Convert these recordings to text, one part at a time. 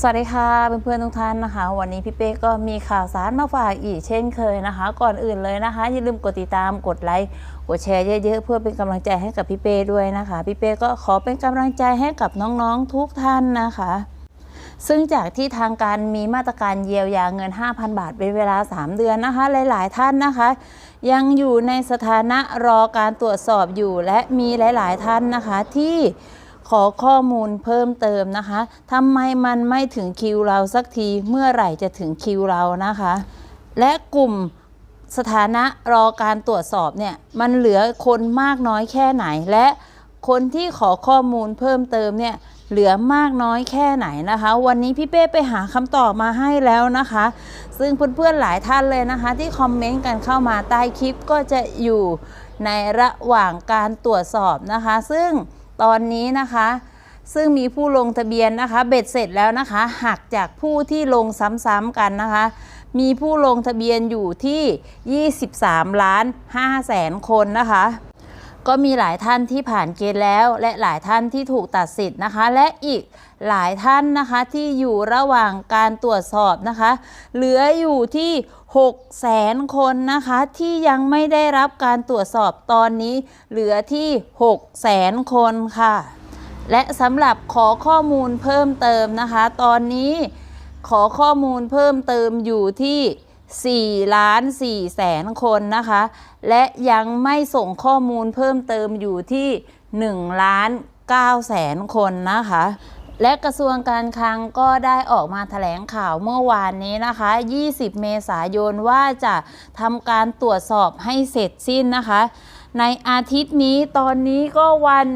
สวัสดีค่ะเพื่อนๆทุกท่านนะคะ วันนี้พี่เป้ก็มีข่าวสารมาฝากอีกเช่นเคยนะคะ ก่อนอื่นเลยนะคะ อย่าลืมกดติดตามกดไลค์กดแชร์เยอะๆเพื่อเป็นกำลังใจให้กับพี่เป้ด้วยนะคะ พี่เป้ก็ขอเป็นกำลังใจให้กับน้องๆทุกท่านนะคะ ซึ่งจากที่ทางการมีมาตรการเยียวยาเงิน 5,000 บาทเป็นเวลา 3 เดือนนะคะ หลาย ๆ ท่านนะคะ ยังอยู่ในสถานะรอการตรวจสอบอยู่และมีหลาย ๆ ท่านนะคะที่ ขอข้อมูลเพิ่มเติมนะคะทำไมมันไม่ถึงคิวเราสักทีเมื่อไหร่จะถึงคิวเรานะคะ และกลุ่มสถานะรอการตรวจสอบเนี่ยมันเหลือคนมากน้อยแค่ไหน และคนที่ขอข้อมูลเพิ่มเติมเนี่ยเหลือมากน้อยแค่ไหนนะคะ วันนี้พี่เป้ไปหาคำตอบมาให้แล้วนะคะ ซึ่งเพื่อนๆหลายท่านเลยนะคะ ที่คอมเมนต์กันเข้ามาใต้คลิปก็จะอยู่ในระหว่างการตรวจสอบนะคะ ซึ่ง ตอนนี้นะคะ ซึ่งมีผู้ลงทะเบียนนะคะ เบ็ดเสร็จแล้วนะคะหักจากผู้ที่ลงซ้ำๆกันนะคะ มีผู้ลงทะเบียนอยู่ที่ 23 ล้าน5แสนคนนะคะ ก็มีหลายท่านที่ผ่านเกณฑ์แล้ว และหลายท่านที่ถูกตัดสิทธิ์นะคะ และอีกหลายท่านนะคะที่อยู่ระหว่างการตรวจสอบนะคะ เหลืออยู่ที่6แสนคนนะคะที่ยังไม่ได้รับการตรวจสอบตอนนี้ เหลือที่6แสนคนค่ะ และสำหรับขอข้อมูลเพิ่มเติมนะคะ ตอนนี้ขอข้อมูลเพิ่มเติมอยู่ที่ 4 ล้าน4แสนคนนะคะ และยังไม่ส่งข้อมูลเพิ่มเติมอยู่ที่ 1 ล้าน9แสนคนนะคะ และกระทรวงการคลังก็ได้ออกมาแถลงข่าวเมื่อวานนี้นะคะ 20 เมษายนว่าจะทำการตรวจสอบให้เสร็จสิ้นนะคะ ในอาทิตย์นี้ตอนนี้ก็วัน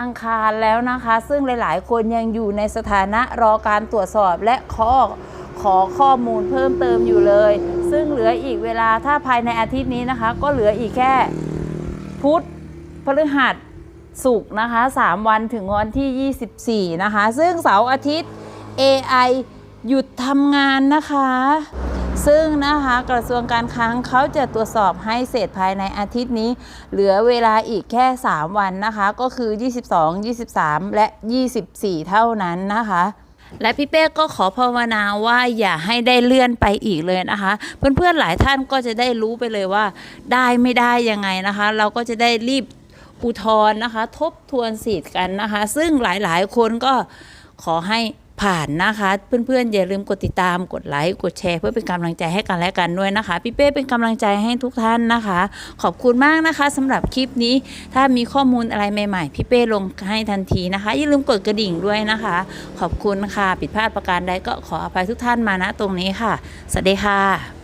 อังคารแล้วนะคะ ซึ่งหลาย ๆ คนยังอยู่ในสถานะรอการตรวจสอบและขอ ขอข้อมูลเพิ่มเติมอยู่เลย ซึ่งเหลืออีกเวลาถ้าภายในอาทิตย์นี้นะคะ ก็เหลืออีกแค่พุธพฤหัสศุกร์นะคะ 3 วันถึงวันที่ 24 นะคะ ซึ่งเสาร์อาทิตย์ AI หยุดทำงานนะคะ ซึ่งนะคะกระทรวงการคลังเขาจะตรวจสอบให้เสร็จภายในอาทิตย์นี้ เหลือเวลาอีกแค่ 3 วันนะคะ ก็คือ 22 23 และ 24 เท่านั้นนะคะ และพี่เป้ก็ขอภาวนาว่าอย่าให้ได้เลื่อนไปอีกเลยนะคะ เพื่อนๆหลายท่านก็จะได้รู้ไปเลยว่า ได้ไม่ได้ยังไงนะคะ เราก็จะได้รีบอุทธรณ์นะคะ ทบทวนสิทธิ์กันนะคะ ซึ่งหลายๆ คนก็ขอให้ ผ่านนะคะ เพื่อนๆอย่าลืมกดติดตามกดไลค์กดแชร์ เพื่อเป็นกำลังใจให้กันและกันด้วยนะคะพี่เป้เป็นกำลังใจให้ทุกท่านนะคะ ขอบคุณมากนะคะสำหรับคลิปนี้ ถ้ามีข้อมูลอะไรใหม่ๆพี่เป้ลงให้ทันทีนะคะอย่าลืมกดกระดิ่งด้วยนะคะ ขอบคุณค่ะ ผิดพลาดประการใดก็ขออภัยทุกท่านมาณตรงนี้ค่ะสวัสดีค่ะ